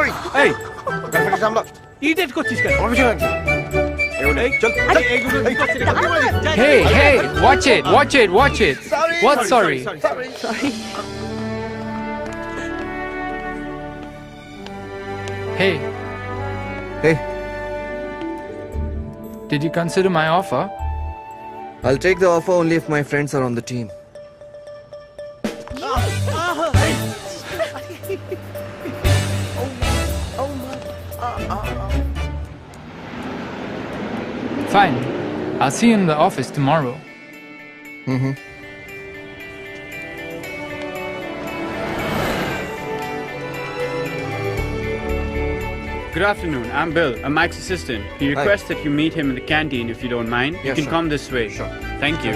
ওই এই ব্যাপারটা সামলা ইরিটেট করছিস কেন আমার পিছনে লাগছে এই চল চল, এইগুলো কি করছিস রে? যা, Hey, hey, watch it, watch it, watch it. Sorry. What sorry, sorry? sorry, sorry. Hey, Hey, did you consider my offer? I'll take the offer only if my friends are on the team. Fine. I'll see you in the office tomorrow. Mm-hmm. Good afternoon. I'm Bill. I'm Mike's assistant. He requests that you meet him in the canteen if you don't mind. Yeah, you can sure. come this way. Sure. Thank you.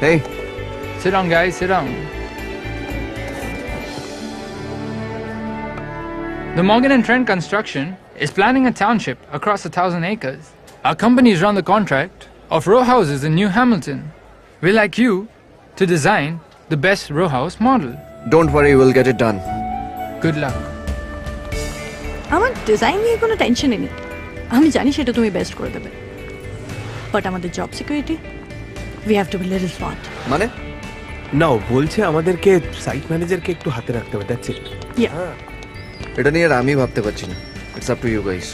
Hey, Sit down, guys, sit down. The Morgan and Trent Construction is planning a township across a thousand acres. Our companies run the contract of row houses in New Hamilton. We'd like you to design the best row house model. don't worry, we'll get it done. Good luck. আমার design নিয়ে কোনো টেনশনই নেই আমি জানি সেটা তুমি best করে দেবে বাট আমাদের job security we have to be little smart মানে না ও বলছে আমাদেরকে সাইট ম্যানেজারকে একটু হাতে রাখতে হবে দ্যাটস ইট ইয়া এটা নিয়ে আর আমি ভাবতে পারছি না। It's up to you guys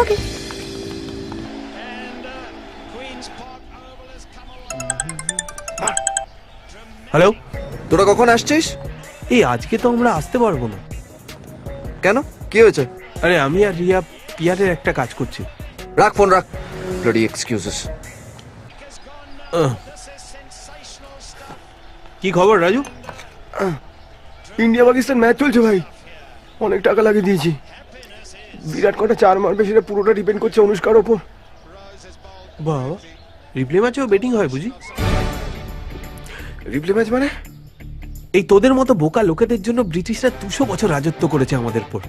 okay hello তোরা কখন আসছিস? এই আজকে তো আমরা আসতে পারব না। কেন? কি হয়েছে? আরে আমি আর রিয়া পিয়ারের একটা কাজ করছি। রাখ ফোন রাখ। Bloody excuses ah. কি খবর রাজু? ইন্ডিয়া পাকিস্তান ম্যাচ চলছে ভাই। অনেক টাকা লাগিয়ে দিয়েছি। বিরাট কটা চার মারবে সেটা পুরোটা ডিপেন্ড করছে অনুষ্কার ওপর। বাবা রিপ্লে ম্যাচেও বেটিং হয় বুঝি? রিপ্লে ম্যাচ মানে? এই তোদের মতো বোকা লোকেদের জন্য ব্রিটিশরা দুশো বছর রাজত্ব করেছে আমাদের পর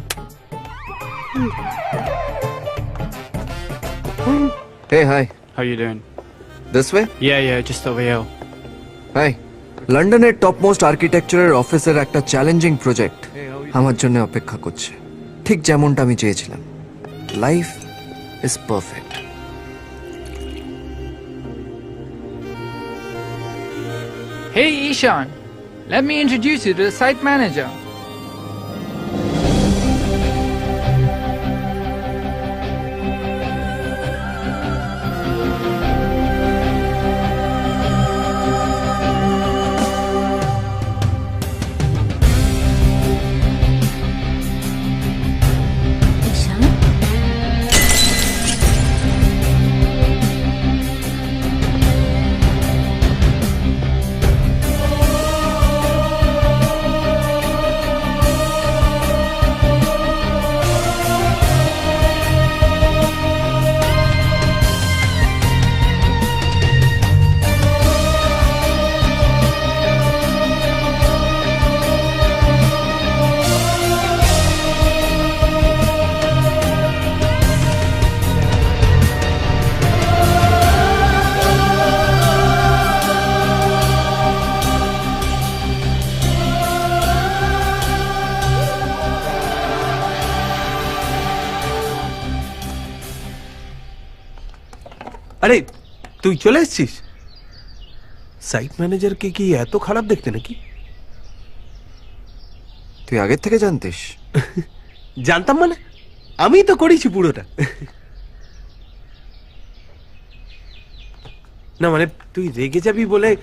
hey hi How you doing? This way Yeah, yeah, just over here. Hi লন্ডনের টপ মোস্ট আর্কিটেকচারের অফিসের একটা চ্যালেঞ্জিং প্রজেক্ট আমার জন্য অপেক্ষা করছে ঠিক যেমনটা আমি চেয়েছিলাম life is perfect Hey, Ishan, let me introduce you to the site manager. আরে তুই চলে এসছিস? সাইট ম্যানেজারকে কি এত খারাপ দেখতে নাকি? তুই আগের থেকে জানতিস। জানতাম মানে? আমি তো করেছি পুরোটা। না মানে তুই রেগে যাবি বলে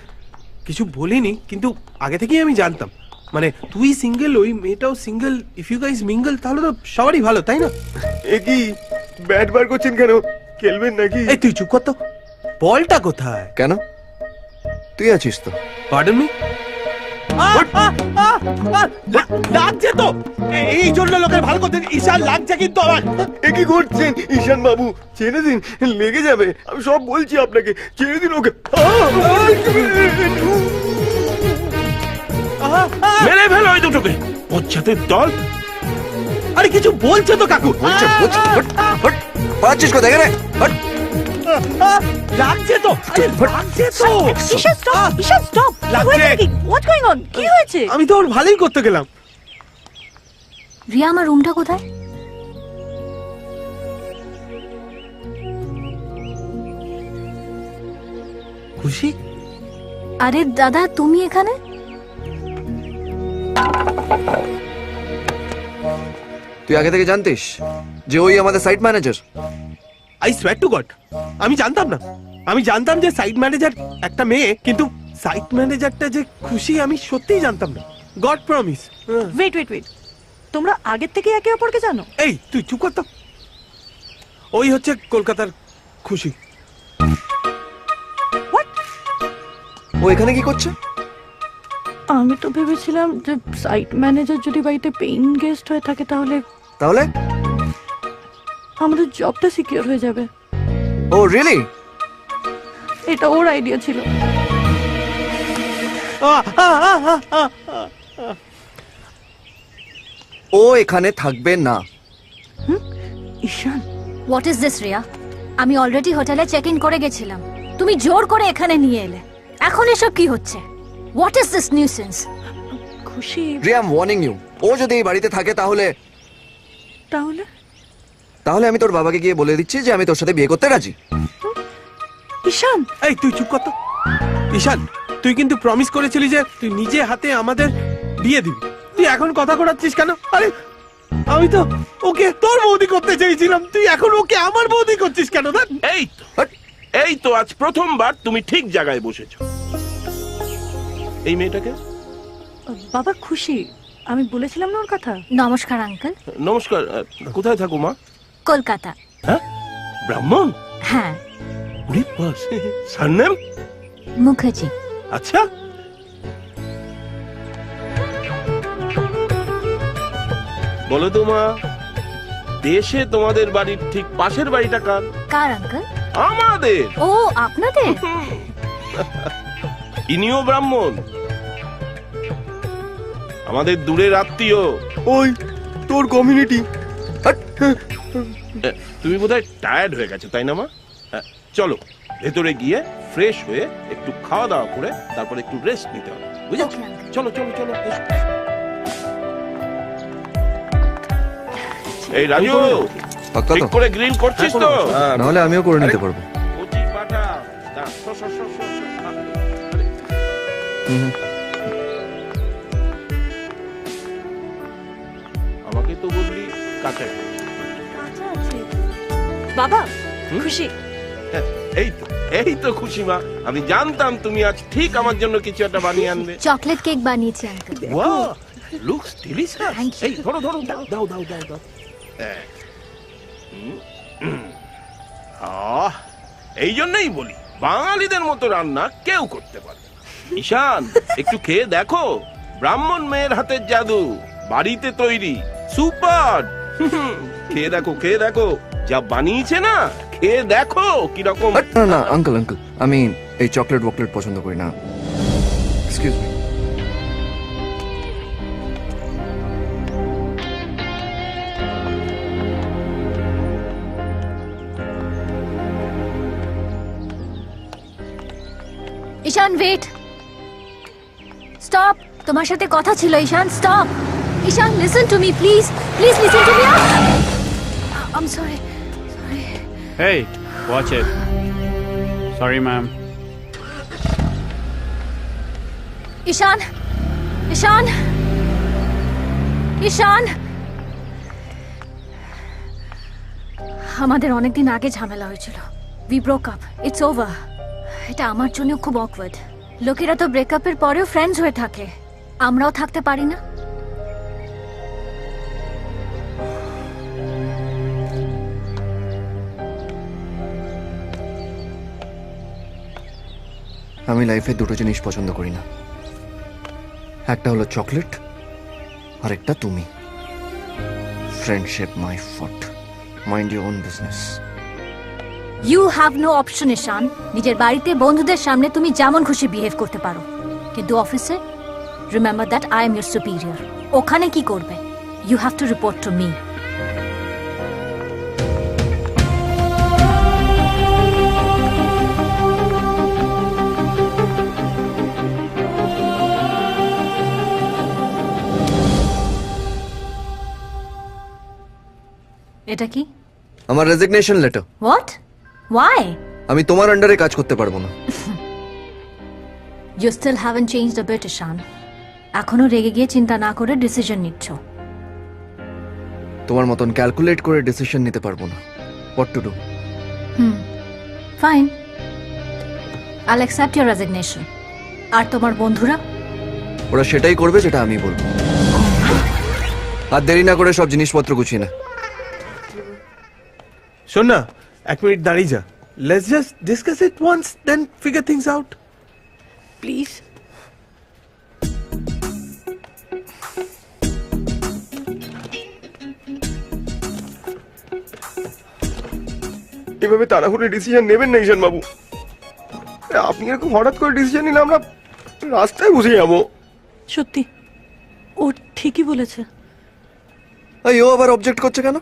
কিছু বলিনি কিন্তু আগে থেকেই আমি জানতাম। মানে তুই সিঙ্গেল ওই মেয়েটাও single if you guys mingle তাহলে তো সবারই ভালো তাই না? এ কি? ব্যাট বার করছেন কেন? খেলবেন নাকি? এই তুই চুপ কর তো। বলটা কোথায়? কেন? তুই আছিস তো। পার্ডন মি লাগছে তো। এ- এই জন্য লোকের ভালো করতে ঈশান লাগছে কিন্তু আমার। এ কি করছেন? ঈশান বাবু ছেড়ে দিন লেগে যাবে। আমি সব বলছি আপনাকে ছেড়ে দিন ওকে। মেরে ফেলো ওই দুটোকে। পশ্চাতের দল আরে কিছু বলছে তো কাকু? বলছে বলছে হট, হট। পালাচ্ছিস কোথায় হট। লাগছে তো। আরে লাগছে তো। ঈশান স্টপ ঈশান স্টপ লাগছে। হোয়াটস গোইং অন কি হয়েছে? আমি তো ওর ভালোই করতে গেলাম। রিয়া আমার রুমটা কোথায়? খুশি? আরে দাদা তুমি এখানে? তুই আগে থেকে জানতিস যে ওই আমাদের site manager I swear to God আমি জানতাম না। আমি জানতাম যে সাইট ম্যানেজার একটা মেয়ে কিন্তু সাইট ম্যানেজারটা যে খুশি আমি সত্যিই জানতাম না। God promise wait wait wait তোমরা আগের থেকে একে অপরকে জানো? এই তুই চুপ কর তো। ওই হচ্ছে কলকাতার খুশি। ও এখানে কি করছে? আমি তো ভেবেছিলাম যে সাইট ম্যানেজার যদি বাড়িতে পেইন গেস্ট হয়ে থাকে তাহলে তাহলে? আমাদের জবটা সিকিউর হয়ে যাবে। ও রিয়েলি এটা ওর আইডিয়া ছিল। ও এখানে থাকবে না। Ishan. What is this Riya আমি অলরেডি হোটেলে চেক ইন করে গেছিলাম। তুমি জোর করে এখানে নিয়ে এলে। এখন এসব কি হচ্ছে? হোয়াট ইজ দিস নিউসেন্স খুশি। রিয়াম ওয়ার্নিং ইউ ও যদি এই বাড়িতে থাকে তাহলে তাহলে? তাহলে আমি তোর বাবাকে গিয়ে বলে দিচ্ছি যে আমি তোর সাথে বিয়ে করতে রাজি। ঈশান! এই তুই চুপ কর তো। ঈশান তুই কিন্তু প্রমিস করেছিলি যে তুই নিজে হাতে আমাদের বিয়ে দিবি। তুই এখন কথা করাচ্ছিস কেন? আরে আমি তো ওকে তোর বৌদি করতে চেয়েছিলাম। তুই এখন ওকে আমার বৌদি করছিস কেন? এই তো। এই তো আজ প্রথমবার তুমি ঠিক জায়গায় বসেছো। এই মেয়েটাকে? বাবা খুশি। আমি বলেছিলাম না ওর কথা। নমস্কার আঙ্কেল। নমস্কার কোথায় থাকো মা? কলকাতা। হ্যাঁ? ব্রাহ্মণ? হ্যাঁ। সারনেম? মুখার্জি। আচ্ছা। বলো তো মা দেশে তোমাদের বাড়ির ঠিক পাশের বাড়িটা কার? কার আঙ্কেল? আমাদের। ও আপনাদের? ইনিও ব্রাহ্মণ আমাদের দূরের আত্মীয় ওই তোর কমিউনিটি তুমি বোধহয় টায়ার্ড হয়ে গেছো তাই না মা হ্যাঁ, চলো ভেতরে গিয়ে ফ্রেশ হয়ে একটু খাওয়া দাওয়া করে তারপর একটু রেস্ট নিতে হবে বুঝেছ. চলো চলো চলো এই রাজু ঠিক করে গ্রিল করছিস তো নাহলে আমিও করে নিতে পারব কচি পাঠা আমাকে তো বললি কাঁচা বাবা খুশি? হ্যাঁ, এই তো এই তো খুশি মা। আমি জানতাম তুমি আজ ঠিক আমার জন্য কিছু একটা বানিয়ে আনবে। চকলেট কেক বানিয়েছি আঙ্কেল delicious. Thank you. এই ধরো ধরো দাও দাও দাও দাও দাও। হ্যাঁ। আহ এই জন্যই বলি বাঙালিদের মতো রান্না কেউ করতে পারে। ঈশান একটু খেয়ে দেখো। ব্রাহ্মণ মেয়ের হাতের জাদু বাড়িতে তৈরি সুপার। খেয়ে দেখো খেয়ে দেখো যা বানিয়েছে না খেয়ে দেখো কীরকম। না না আঙ্কেল আঙ্কেল আমি এই চকলেট ওকলেট পছন্দ করি না। Excuse me Ishan wait stop. তোমার সাথে কথা ছিল Ishan stop. Ishan listen to me please please listen to me I'm sorry Hey, watch it. Sorry ma'am Ishan Ishan. Ishan. আমাদের অনেকদিন আগে ঝামেলা হয়েছিল। We broke up it's over এটা আমার জন্য খুব অকওয়ার্ড লোকেরা তো ব্রেকআপের পরেও ফ্রেন্ডস হয়ে থাকে। আমরাও থাকতে পারি না। আমি লাইফে দুটো জিনিস পছন্দ করি না। একটা হলো চকলেট আর একটা তুমি। Friendship my foot mind your own business you have no option Ishan নিজের বাড়িতে বন্ধুদের সামনে তুমি যেমন খুশি বিহেভ করতে পারো। কিন্তু অফিসে remember that I am your superior ওখানে কি করবে? You have to report to me এটা কি? আমার রেজিগনেশন লেটার হোয়াট ওয়াই আমি তোমার আন্ডারে কাজ করতে পারব না। You still haven't change the bet শান এখনও রেগে গিয়ে চিন্তা না করে ডিসিশন নিচ্ছ। তোমার মতন ক্যালকুলেট করে ডিসিশন নিতে পারব না। What to do hmm fine I'll accept your resignation আর তোমার বন্ধুরা? ওরা সেটাই করবে যেটা আমি বলব। আর দেরি না করে সব জিনিসপত্র গুছিয়ে না। শোন না এক মিনিট দাঁড়িয়ে যা। Let's just discuss it once then figure things out please এভাবে তাড়াহুড়ো ডিসিশন নেবেন না ঈশান বাবু। আপনি এরকম হঠাৎ করে ডিসিশন নিলে আমরা রাস্তায় বসে যাব। সত্যি ও ঠিকই বলেছে। এই ও আবার অবজেক্ট করছে কেন?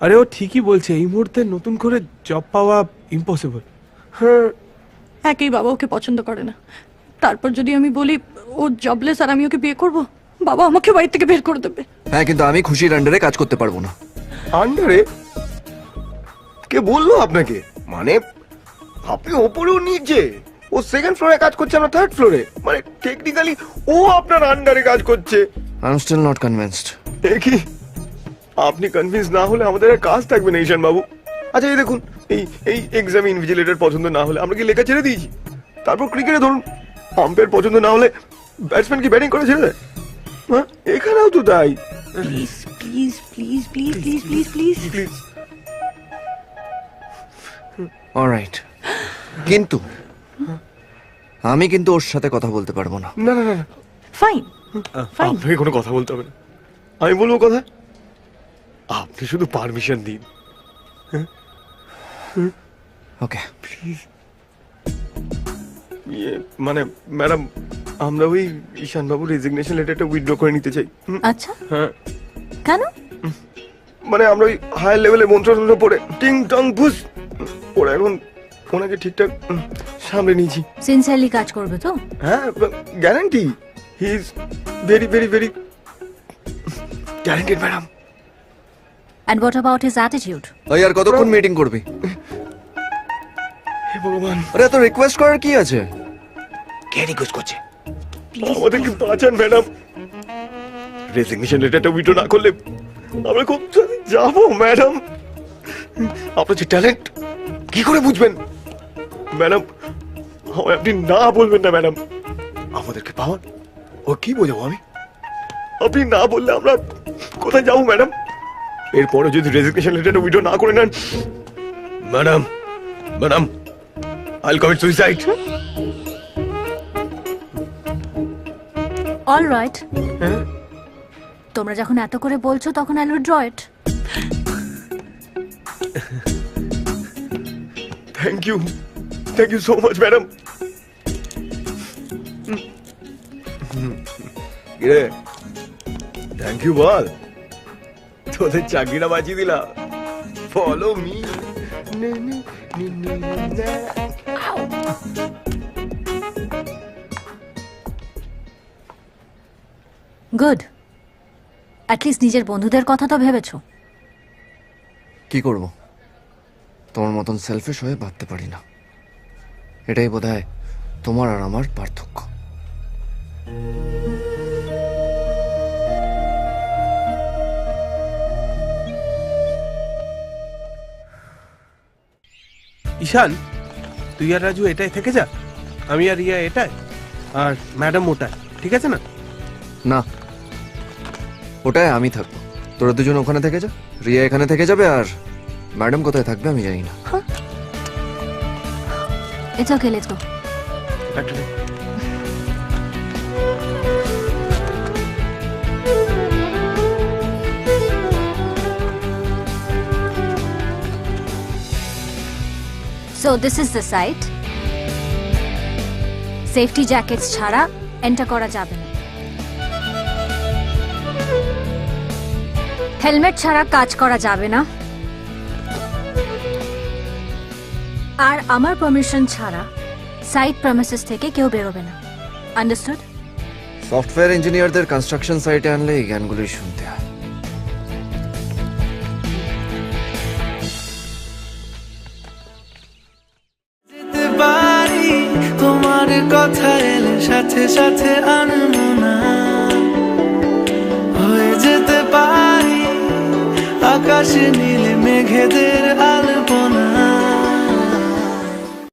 আরে ও ঠিকই বলছে এই মুহূর্তে নতুন করে জব পাওয়া ইম্পসিবল হ্যাঁ একই বাবা ওকে পছন্দ করে না। তারপর যদি আমি বলি ও জবলেস আর আমি ওকে বিয়ে করব বাবা আমাকে বাড়ি থেকে বের করে দেবে। হ্যাঁ কিন্তু আমি খুশির আন্ডারে কাজ করতে পারব না। আন্ডারে কে বলল আপনাকে? মানে আপনি ওপরেও নিচে। ও সেকেন্ড ফ্লোরে কাজ করছে আমরা থার্ড ফ্লোরে মানে টেকনিক্যালি ও আপনার আন্ডারে কাজ করছে। I am still not convinced এ কি? আপনি কনভিন্স না হলে আমাদের আর কাজ থাকবে না ঈশান বাবু। আচ্ছা এই দেখুন এই এই এক্সাম ইনভিজিলেটর পছন্দ না হলে আমরা কি লেখা ছেড়ে দিয়েছি? তারপর ক্রিকেটে ধরুন আম্পায়ার পছন্দ না হলে ব্যাটসম্যান কি ব্যাটিং করে ছেড়ে দেয়? হ্যাঁ এখানেও তো তাই। Please please please please please please please please alright কিন্তু আমি কিন্তু ওর সাথে কথা বলতে পারব না। না না ফাইন ফাইন আপনাকে কোনো কথা বলতে হবে না। আমি বলব কথা? আপনি শুধু পারমিশন দিন। ওকে ইয়ে মানে ম্যাডাম আমরা ওই ঈশান বাবুর রেজিগনেশন লেটারটা উইথড্র করে নিতে চাই। আচ্ছা। হ্যাঁ। কেন? মানে আমরা ওই হায়ার লেভেলে মন্ত্র পড়ে টিং টং ফুস ওরা এখন ওনাকে ঠিকঠাক সামলে নিয়েছি। সিনসিয়ারলি কাজ করবে তো? হ্যাঁ guarantee he is very very very guaranteed madam and what about his attitude ওই আর কতক্ষণ মিটিং করবি? হে ভগবান। আরে এত রিকোয়েস্ট করার কি আছে? কে রিকোয়েস্ট করছে? আমাদেরকে বাঁচান ম্যাডাম রেজিগনেশন লেটারটা উইড্রো না করলে আমরা খুব যাব ম্যাডাম আপনার যে ট্যালেন্ট কি করে বুঝবেন? ম্যাডাম আমায় আপনি না বলবেন না ম্যাডাম আমাদেরকে পাওয়ান ও কি বোঝাবো আমি? আপনি না বললে আমরা কোথায় যাব ম্যাডাম এরপরে যদি রেজিগনেশন লেটারটা উইড্রো না করে নেন madam madam I commit suicide all right তোমরা যখন এত করে বলছো তখন I withdraw it thank you thank you so much madam thank you বল তোদের চাকরিটা বাঁচিয়ে দিলাম। ফলো মি গুড অ্যাটলিস্ট নিজের বন্ধুদের কথা তো ভেবেছো। কি করব? তোমার মতন সেলফিশ হয়ে ভাবতে পারি না। এটাই বোধ হয় তোমার আর আমার পার্থক্য। ঈশান তুই আর রাজু এটাই থেকে যা আমি আর রিয়া এটাই আর ম্যাডাম ওটাই ঠিক আছে না? না ওটাই আমি থাকব। তোরা দুজন ওখানে থেকে যা রিয়া এখানে থেকে যাবে আর ম্যাডাম কোথায় থাকবে আমি জানি না। এটা কে লেটস গো একটা নে। So this is the site safety jackets ছাড়া এন্টার করা যাবে না। হেলমেট ছাড়া কাজ করা যাবে না। আর আমার পারমিশন ছাড়া সাইট প্রমিসেস থেকে কেউ বেরোবে না। আন্ডারস্টুড সফটওয়্যার ইঞ্জিনিয়ারদের কনস্ট্রাকশন সাইটে আনলে এই জ্ঞানগুলোই শুনতে হয়। কথা এলে সাথে সাথে আনব হয়ে যেতে পারি আকাশে নীলে মেঘেদের